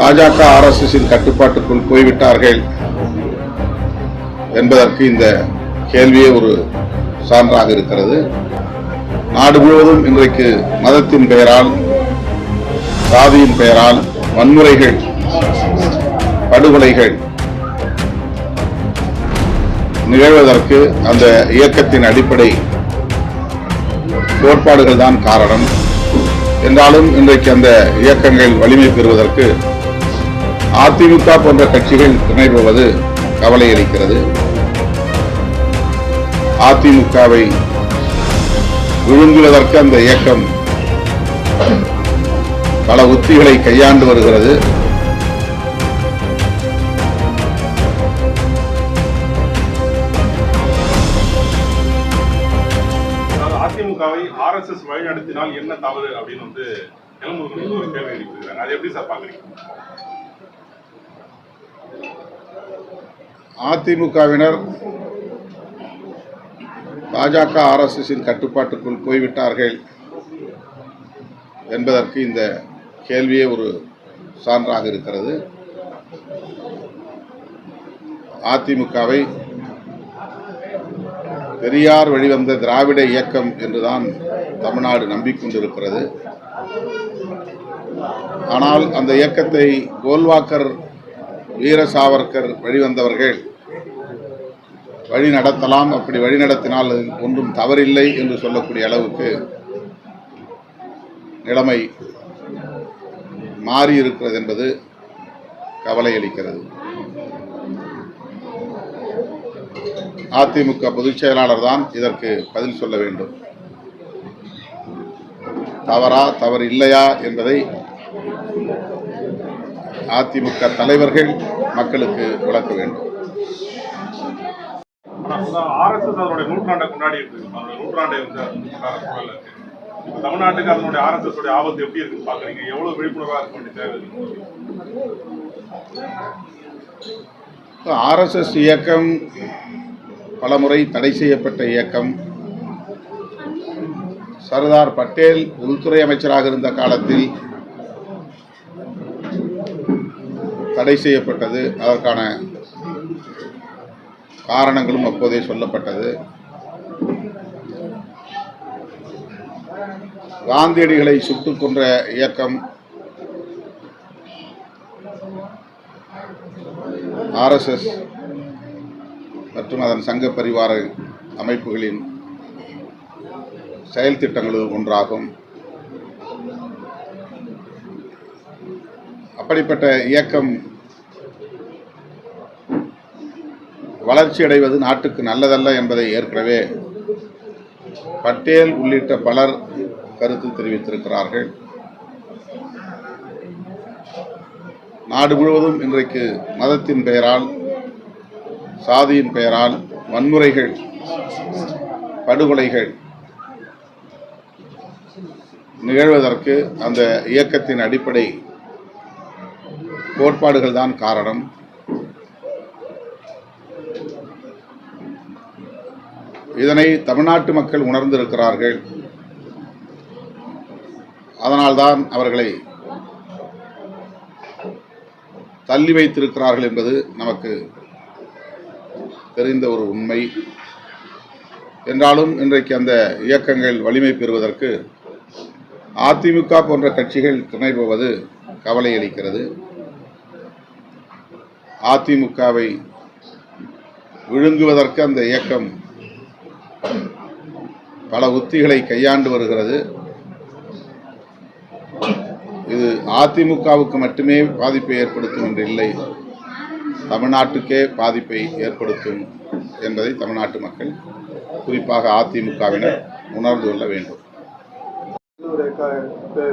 பாஜக ஆர்எஸ்எஸின் கட்டுப்பாட்டுக்குள் போய்விட்டார்கள் என்பதற்கு இந்த கேள்வியே ஒரு சான்றாக இருக்கிறது. நாடு முழுவதும் இன்றைக்கு மதத்தின் பெயரால் சாதியின் பெயரால் வன்முறைகள் படுகொலைகள் நிகழ்வதற்கு அந்த இயக்கத்தின் அடிப்படை கோட்பாடுகள் தான் காரணம். என்றாலும் இன்றைக்கு அந்த இயக்கங்கள் வலிமை பெறுவதற்கு அதிமுக போன்ற கட்சிகள் துணைபோவது கவலை அளிக்கிறது அதிமுகவை விழுங்குவதற்கு அந்த இயக்கம் பல உத்திகளை கையாண்டு வருகிறது அதாவது அதிமுகவை ஆர்எஸ்எஸ் வழிநடத்தினால் என்ன தவறு அப்படின்னு வந்து ஒரு கேள்வி எழுப்பியிருக்காங்க அதை எப்படி சார் பாக்குறீங்க அதிமுகவினர் பாஜக ஆர்எஸ்எஸின் கட்டுப்பாட்டுக்குள் போய்விட்டார்கள் என்பதற்கு இந்த கேள்வியே ஒரு சான்றாக இருக்கிறது. அதிமுகவை பெரியார் வழிவந்த திராவிட இயக்கம் என்றுதான் தமிழ்நாடு நம்பிக்கொண்டிருக்கிறது. ஆனால் அந்த இயக்கத்தை கோல்வாக்கர் வீர சாவர்கர் வழிவந்தவர்கள் வழி நடத்தலாம் அப்படி வழி நடத்தினால் ஒன்றும் தவறில்லை என்று சொல்லக்கூடிய அளவுக்கு நிலைமை மாறி இருக்கிறது என்பது கவலை அளிக்கிறது. அதிமுக பொதுச் செயலாளர் தான் இதற்கு பதில் சொல்ல வேண்டும். தவறா தவறு இல்லையா என்பதை அதிமுக தலைவர்கள் மக்களுக்கு விளக்க வேண்டும். ஆர்எஸ்எஸ் அதனுடைய நூற்றாண்டை கொண்டாடி இருக்கு. அதனுடைய நூற்றாண்டை வந்து அது இருக்கு. தமிழ்நாட்டுக்கு அதனுடைய ஆர்எஸ்எஸ் உடைய ஆபத்து எப்படி இருக்குன்னு பாக்குறீங்க? எவ்வளவு விழிப்புணர்வாக இருக்க வேண்டிய தேவை இருக்கு? ஆர்எஸ்எஸ் இயக்கம் பலமுறை தடை செய்யப்பட்ட இயக்கம். சர்தார் பட்டேல் உள்துறை அமைச்சராக இருந்த காலத்தில் தடை செய்யப்பட்டது. அதற்கான காரணங்களும் அப்போதே சொல்லப்பட்டது. காந்தியடிகளை சுட்டுக் கொன்ற இயக்கம் ஆர்எஸ்எஸ் மற்றும் அதன் சங்க பரிவார அமைப்புகளின் செயல் திட்டங்களும் ஒன்றாகும். அப்படிப்பட்ட இயக்கம் வளர்ச்சி அடைவது நாட்டுக்கு நல்லதல்ல என்பதை ஏற்கனவே பட்டேல் உள்ளிட்ட பலர் கருத்து தெரிவித்திருக்கிறார்கள். நாடு முழுவதும் இன்றைக்கு மதத்தின் பெயரால் சாதியின் பெயரால் வன்முறைகள் படுகொலைகள் நிகழ்வதற்கு அந்த இயக்கத்தின் அடிப்படை கோட்பாடுகள் தான் காரணம். இதனை தமிழ்நாட்டு மக்கள் உணர்ந்திருக்கிறார்கள். அதனால்தான் அவர்களை தள்ளி வைத்திருக்கிறார்கள் என்பது நமக்கு தெரிந்த ஒரு உண்மை. என்றாலும் இன்றைக்கு அந்த இயக்கங்கள் வலிமை பெறுவதற்கு அதிமுக போன்ற கட்சிகள் துணை போவது கவலை அளிக்கிறது. அதிமுகவை விழுங்குவதற்கு அந்த இயக்கம் பல உத்திகளை கையாண்டு வருகிறது. இது அதிமுகவுக்கு மட்டுமே பாதிப்பை ஏற்படுத்தும் என்று இல்லை. தமிழ்நாட்டுக்கே பாதிப்பை ஏற்படுத்தும் என்பதை தமிழ்நாட்டு மக்கள் குறிப்பாக அதிமுகவினர் உணர்ந்து கொள்ள வேண்டும்.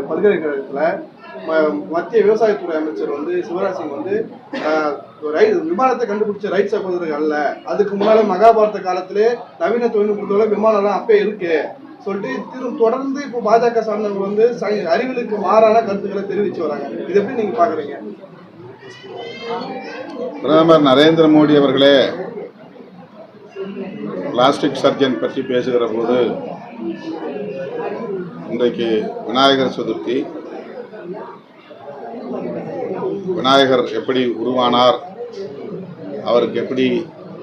பல்கலைக்கழகத்தில் க- மத்திய விவசாயத்துறை அமைச்சர் வந்து சிவராஜ் சிங் வந்து விமானத்தை கண்டுபிடிச்ச ரைட் சகோதரர்கள் அல்ல. அதுக்கு முன்னால மகாபாரத காலத்திலே நவீன தொழில்நுட்பத்தோட விமானம்லாம் அப்பே இருக்கு. சொல்லிட்டு திரு தொடர்ந்து இப்போ பாஜக சார்ந்தவங்க வந்து அறிவிலுக்கு அறிவியலுக்கு மாறான கருத்துக்களை தெரிவிச்சு வராங்க. இது எப்படி நீங்க பாக்குறீங்க பிரதமர் நரேந்திர மோடி அவர்களே பிளாஸ்டிக் சர்ஜன் பற்றி பேசுகிற போது இன்றைக்கு விநாயகர் சதுர்த்தி. விநாயகர் எப்படி உருவானார் அவருக்கு எப்படி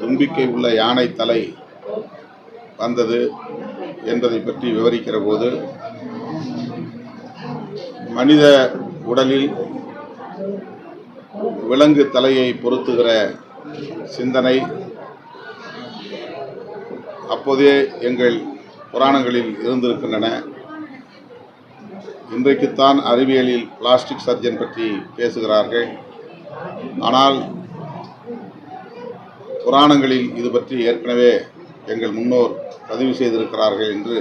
தும்பிக்கை உள்ள யானை தலை வந்தது என்பதை பற்றி விவரிக்கிற போது மனித உடலில் விலங்கு தலையை பொருத்துகிற சிந்தனை அப்போதே எங்கள் புராணங்களில் இருந்திருக்கின்றன. இன்றைக்குத்தான் அறிவியலில் பிளாஸ்டிக் சர்ஜன் பற்றி பேசுகிறார்கள். ஆனால் புராணங்களில் இது பற்றி ஏற்கனவே எங்கள் முன்னோர் பதிவு செய்திருக்கிறார்கள் என்று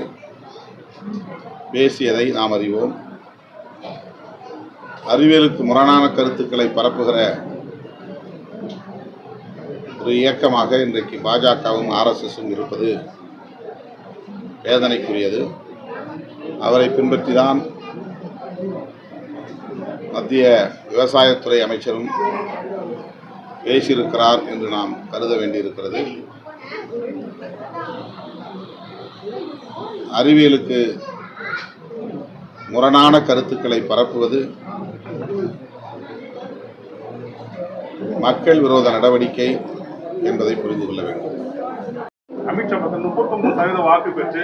பேசியதை நாம் அறிவோம். அறிவியலுக்கு முரணான கருத்துக்களை பரப்புகிற ஒரு இயக்கமாக இன்றைக்கு பாஜகவும் ஆர்எஸ்எஸும் இருப்பது வேதனைக்குரியது. அவரை பின்பற்றிதான் மத்திய விவசாயத்துறை அமைச்சரும் பேசியிருக்கிறார் என்று நாம் கருத வேண்டியிருக்கிறது. அறிவியலுக்கு முரணான கருத்துக்களை பரப்புவது மக்கள் விரோத நடவடிக்கை என்பதை புரிந்து கொள்ள வேண்டும். அமித்ஷா பார்த்தா முப்பத்தொன்பது சதவீத வாக்கு பெற்று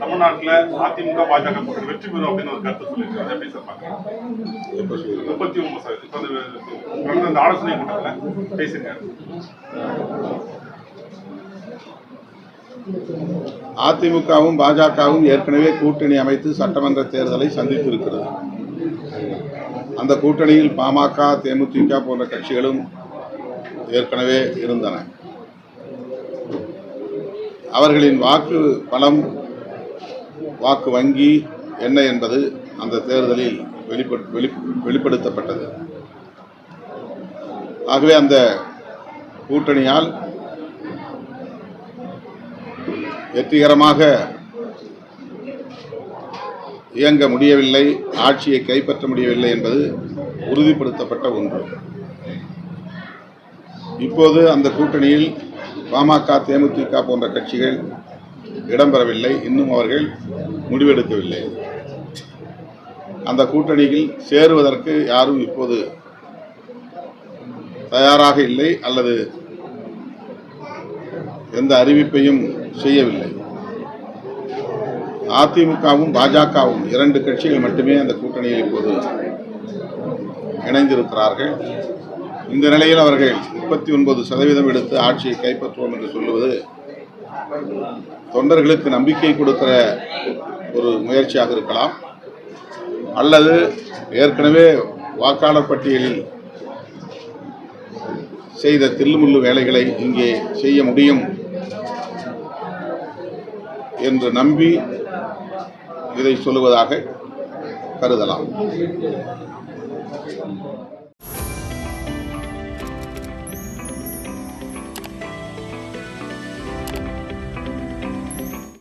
தமிழ்நாட்டுல அதிமுக பாஜக கூட்டணி வெற்றி பெறும் அப்படின்னு ஒரு கருத்து சொல்லியிருக்காரு. எப்படி சார் சொல்லுங்க? முப்பத்தி ஒன்பது சதவீதம் அந்த ஆலோசனை கூட்டத்துல பேசியிருக்காரு. அதிமுகவும் பாஜகவும் ஏற்கனவே கூட்டணி அமைத்து சட்டமன்ற தேர்தலை சந்தித்திருக்கிறது. அந்த கூட்டணியில் பாமக தேமுதிக போன்ற கட்சிகளும் ஏற்கனவே இருந்தன. அவர்களின் வாக்கு பலம் வாக்கு வங்கி என்ன என்பது அந்த தேர்தலில் வெளி- வெளிப்படுத்தப்பட்டது. ஆகவே அந்த கூட்டணியால் வெற்றிகரமாக இயங்க முடியவில்லை ஆட்சியை கைப்பற்ற முடியவில்லை என்பது உறுதிப்படுத்தப்பட்ட ஒன்று. இப்போது அந்த கூட்டணியில் பாமக தேமுதிக போன்ற கட்சிகள் இடம்பெறவில்லை. இன்னும் அவர்கள் முடிவெடுக்கவில்லை. அந்த கூட்டணியில் சேருவதற்கு யாரும் இப்போது தயாராக இல்லை அல்லது எந்த அறிவிப்பையும் செய்யவில்லை. அதிமுகவும் பாஜகவும் இரண்டு கட்சிகள் மட்டுமே அந்த கூட்டணியில் இப்போது இணைந்திருக்கிறார்கள். இந்த நிலையில் அவர்கள் முப்பத்தி ஒன்பது சதவீதம் எடுத்து ஆட்சியை கைப்பற்றுவோம் என்று சொல்லுவது தொண்டர்களுக்கு நம்பிக்கை கொடுக்கிற ஒரு முயற்சியாக இருக்கலாம். அல்லது ஏற்கனவே வாக்காளர் பட்டியலில் செய்த தில்லுமுள்ளு வேலைகளை இங்கே செய்ய முடியும் என்று நம்பி இதை சொல்லுவதாக கருதலாம்.